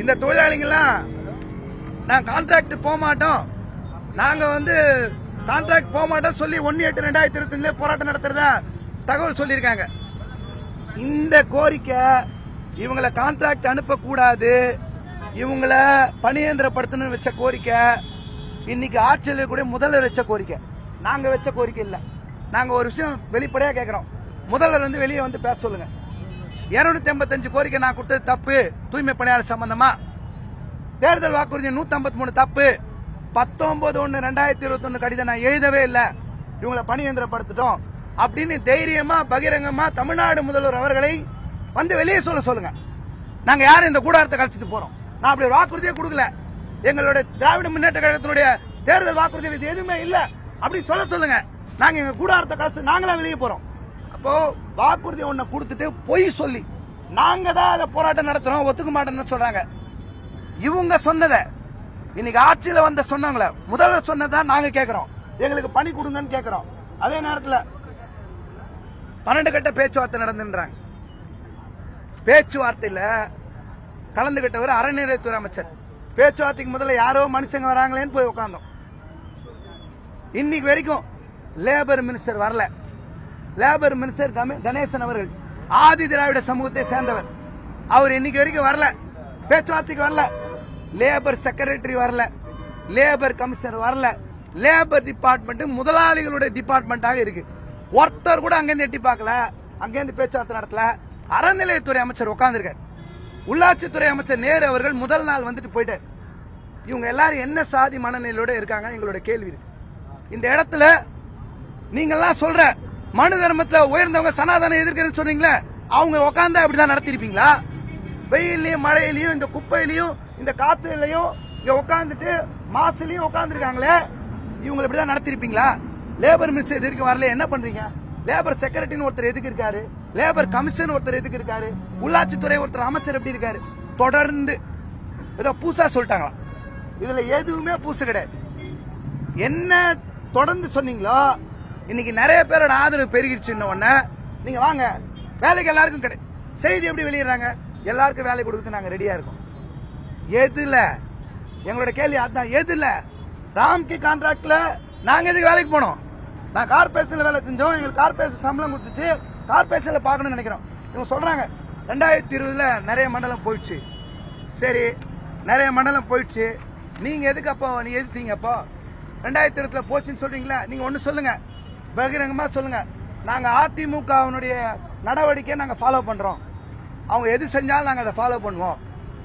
இந்த தொழிலாளிங்கெல்லாம் நான் கான்ட்ராக்ட் போக மாட்டோம் நாங்கள் வந்து கான்ட்ராக்ட் போக மாட்டோம் சொல்லி ஒன்று எட்டு ரெண்டாயிரத்தி இருபத்தி போராட்டம் நடத்துறதா தகவல் சொல்லியிருக்காங்க. இந்த கோரிக்கை இவங்களை கான்ட்ராக்ட் அனுப்பக்கூடாது. இவங்களை பணியந்திரப்படுத்தணும்னு வச்ச கோரிக்கை. இன்னைக்கு ஆட்சியில் இருக்கக்கூடிய முதல்வர் வச்ச கோரிக்கை. நாங்கள் வச்ச கோரிக்கை இல்லை. நாங்கள் ஒரு விஷயம் வெளிப்படையாக கேட்குறோம் முதல்வர் வந்து வெளியே வந்து பேச சொல்லுங்கள் இருநூத்தி ஐம்பத்தஞ்சு கோரிக்கை நான் கொடுத்தது தப்பு. தூய்மை பணியாளர் சம்பந்தமா? தேர்தல் வாக்குறுதி நூத்தி ஐம்பத்தி மூணு தப்பு. பத்தொன்பது ஒன்று ரெண்டாயிரத்தி இருபத்தி ஒன்னு கடிதம் நான் எழுதவே இல்லை. இவங்களை பணியந்திரப்படுத்திட்டோம் அப்படின்னு தைரியமா பகிரங்கமா தமிழ்நாடு முதல்வர் அவர்களை வந்து வெளியே சொல்ல சொல்லுங்க. நாங்க யாரும் இந்த கூடாரத்தை கழிச்சிட்டு போறோம். நான் அப்படி ஒரு வாக்குறுதியே கொடுக்கல. எங்களுடைய திராவிட முன்னேற்ற கழகத்தினுடைய தேர்தல் வாக்குறுதியில் இது எதுவுமே இல்லை. அப்படின்னு சொல்ல சொல்லுங்க. நாங்க எங்க கூடாரத்தை கழிச்சு நாங்களா வெளியே போறோம். அப்போ வாக்குறுதி ஒன்ன கொடுத்துட்டு பொய் சொல்லி நாங்க தான் அதை போராட்டம் நடத்துறோம் ஒத்துக்க மாட்டோம்னு சொல்றாங்க. இவங்க சொன்னதை இன்னைக்கு ஆட்சியில வந்த சொன்னாங்களே முதல்வர் சொன்னதான் நாங்க கேட்கிறோம் எங்களுக்கு பணி கொடுங்கன்னு கேட்கிறோம் அதே நேரத்தில் பன்னெண்டு கட்ட பேச்சுவார்த்தை நடந்துன்றாங்க. பேச்சுவார்த்தையில கலந்துகிட்டவர் அறநிலையத்துறை அமைச்சர். பேச்சுவார்த்தைக்கு முதல்ல யாரோ மனுஷங்க வராங்களேன்னு போய் உட்கார்ந்தோம் இன்னைக்கு வரைக்கும் லேபர் மினிஸ்டர் வரல. லேபர் மினிஸ்டர் கணேசன் அவர்கள் ஆதி திராவிட சமூகத்தை சேர்ந்தவர். அவர் இன்னைக்கு வரைக்கும் வரல. பேச்சுவார்த்தைக்கு வரல. லேபர் செக்ரட்டரி வரல. லேபர் கமிஷனர் வரல. லேபர் டிபார்ட்மெண்ட் முதலாளிகளுடைய டிபார்ட்மெண்ட்டாக இருக்கு. ஒருத்தர் கூட அங்கேருந்து எட்டி பார்க்கல. அங்கேருந்து பேச்சுவார்த்தை நடத்தல. அறநிலையத்துறை அமைச்சர் உட்கார்ந்திருக்காரு. உள்ளாட்சித்துறை அமைச்சர் நேரு அவர்கள் முதல் நாள் வந்துட்டு போயிட்டார். இவங்க எல்லாரும் என்ன சாதி மனநிலையோட இருக்காங்க எங்களோட கேள்வி இருக்கு. இந்த இடத்துல நீங்கெல்லாம் சொல்ற மனு தர்மத்துல உயர்ந்தவங்க சனாதனம் எதிர்க்கிறேன்னு சொன்னீங்களே அவங்க உட்காந்தா அப்படிதான் நடத்திருப்பீங்களா? வெயிலையும் மழையிலையும் இந்த குப்பையிலையும் இந்த காத்துலையும் இங்க உட்காந்துட்டு மாசுலயும் உட்காந்துருக்காங்களே இவங்களை இப்படிதான் நடத்திருப்பீங்களா? லேபர் மினிஸ்டர் எதிர்க்க வரல? என்ன பண்றீங்க? லேபர் செக்ரட்டரின்னு ஒருத்தர் எதுக்கு இருக்காரு? லேபர் கமிஷன் ஒருத்தர் எதுக்கு இருக்காரு? உள்ளாட்சித்துறை ஒருத்தர் அமைச்சர் எப்படி இருக்காரு? தொடர்ந்து. ஏதோ பூசா சொல்லிட்டாங்களா இதுல எதுவுமே பூசு கிடையாது. என்ன தொடர்ந்து சொன்னீங்களோ இன்னைக்கு நிறைய பேரோட ஆதரவு பெருகிடுச்சு உடனே நீங்க வாங்க. வேலைக்கு எல்லாருக்கும் கிடை செய்தி எப்படி வெளியிடுறாங்க? எல்லாருக்கும் வேலை கொடுத்து நாங்க ரெடியா இருக்கோம். எதுல? எங்களோட கேள்வி அதான் எதுல? ராம்கி கான்ட்ராக்ட்ல நாங்க எதுக்கு வேலைக்கு போனோம்? நான் கார்பரேஷன்ல வேலை செஞ்சோம். எங்களுக்கு கார்பரேஷன் சம்பளம் கொடுத்துச்சு. கார்பரேஷன்ல பார்க்கணும்னு நினைக்கிறோம். இவங்க சொல்றாங்க ரெண்டாயிரத்தி இருபதுல நிறைய மண்டலம் போயிடுச்சு. சரி நிறைய மண்டலம் போயிடுச்சு. நீங்க எதுக்கு அப்போ? நீ எதிர்த்தீங்க அப்போ? ரெண்டாயிரத்தி இருபதுல போச்சுன்னு சொல்றீங்களா நீங்க ஒன்னு சொல்லுங்க. பகிரங்கமா சொல்லுங்க. நாங்க அதிமுகவினுடைய நடவடிக்கையை நாங்க ஃபாலோ பண்றோம். அவங்க எது செஞ்சாலும் நாங்க அதை ஃபாலோ பண்ணுவோம்.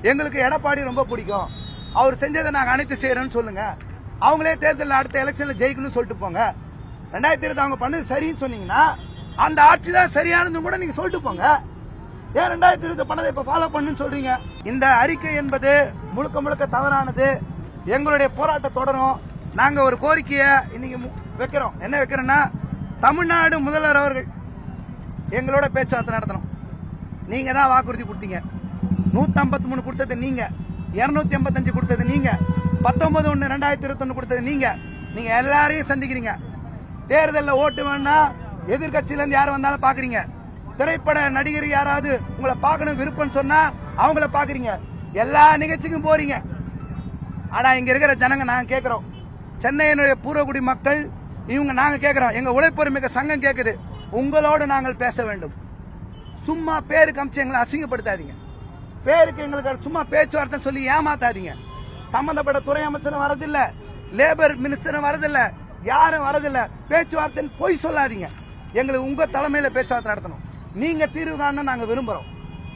எங்களுக்கு எடப்பாடி ரொம்ப பிடிக்கும். அவர் செஞ்சதை நாங்க அனைத்து செய்யறோம்னு சொல்லுங்க. அவங்களே தேர்தலில் அடுத்த எலெக்ஷன்ல ஜெயிக்கணும்னு சொல்லிட்டு போங்க. ரெண்டாயிரத்தி இருபது அவங்க பண்ணது சரின்னு சொன்னீங்கன்னா அந்த ஆட்சி தான் சரியானதுன்னு கூட நீங்க சொல்லிட்டு போங்க. ஏன் ரெண்டாயிரத்தி இருபது பண்ணதை இப்ப ஃபாலோ பண்ணுன்னு சொல்றீங்க? இந்த அறிக்கை என்பது முழுக்க முழுக்க தவறானது. எங்களுடைய போராட்டம் தொடரும். நாங்க ஒரு கோரிக்கையை இன்னைக்கு மு- வைக்கிறோம். என்ன வைக்கிறோம்னா தமிழ்நாடு முதல்வர் அவர்கள் எங்களோட பேச்சுவார்த்தை நடத்தணும். நீங்க தான் வாக்குறுதி கொடுத்தீங்க. நூத்தி ஐம்பத்தி மூணு கொடுத்தது நீங்க. இருநூத்தி எண்பத்தஞ்சு கொடுத்தது நீங்க. பத்தொன்பது ஒன்று ரெண்டாயிரத்தி இருபத்தொன்னு கொடுத்தது நீங்க. நீங்க எல்லாரையும் சந்திக்கிறீங்க. தேர்தலில் ஓட்டு வேணா எதிர்கட்சியிலேருந்து யார் வந்தாலும் பாக்குறீங்க. திரைப்பட நடிகர் யாராவது உங்களை பார்க்கணும் விருப்பம் சொன்னா அவங்கள பாக்குறீங்க. எல்லா நிகழ்ச்சிக்கும் போறீங்க. ஆனா இங்க இருக்கிற ஜனங்க நாங்கள் கேட்குறோம் சென்னையினுடைய பூர்வகுடி மக்கள் இவங்க நாங்க கேட்கிறோம் எங்க உழைப்பொரு மிக சங்கம் கேக்குது. உங்களோடு நாங்கள் பேச வேண்டும். சும்மா பேருக்கு அமிச்சு எங்களை அசிங்கப்படுத்தாதீங்க. பேருக்கு எங்களுக்கு சும்மா பேச்சுவார்த்தை சொல்லி ஏமாத்தாதீங்க. சம்பந்தப்பட்ட துறை அமைச்சரும் வரதில்ல. லேபர் மினிஸ்டரும் வரதில்ல. யாரும் வரதில்ல. பேச்சுவார்த்தைன்னு பொய் சொல்லாதீங்க. எங்களுக்கு உங்க தலைமையில பேச்சுவார்த்தை நடத்தணும். நீங்க தீர்வு காணணும் நாங்க விரும்புறோம்.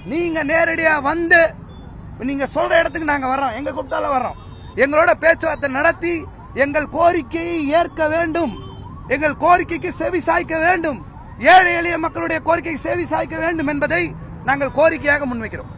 நீங்க நேரடியா வந்து நீங்க சொல்ற இடத்துக்கு நாங்க வர்றோம். எங்க கூப்பிட்டாலும் வர்றோம். எங்களோட பேச்சுவார்த்தை நடத்தி எங்கள் கோரிக்கையை ஏற்க வேண்டும். எங்கள் கோரிக்கைக்கு செவி சாய்க்க வேண்டும். ஏழை எளிய மக்களுடைய கோரிக்கைக்கு செவி சாய்க்க வேண்டும் என்பதை நாங்கள் கோரிக்கையாக முன்வைக்கிறோம்.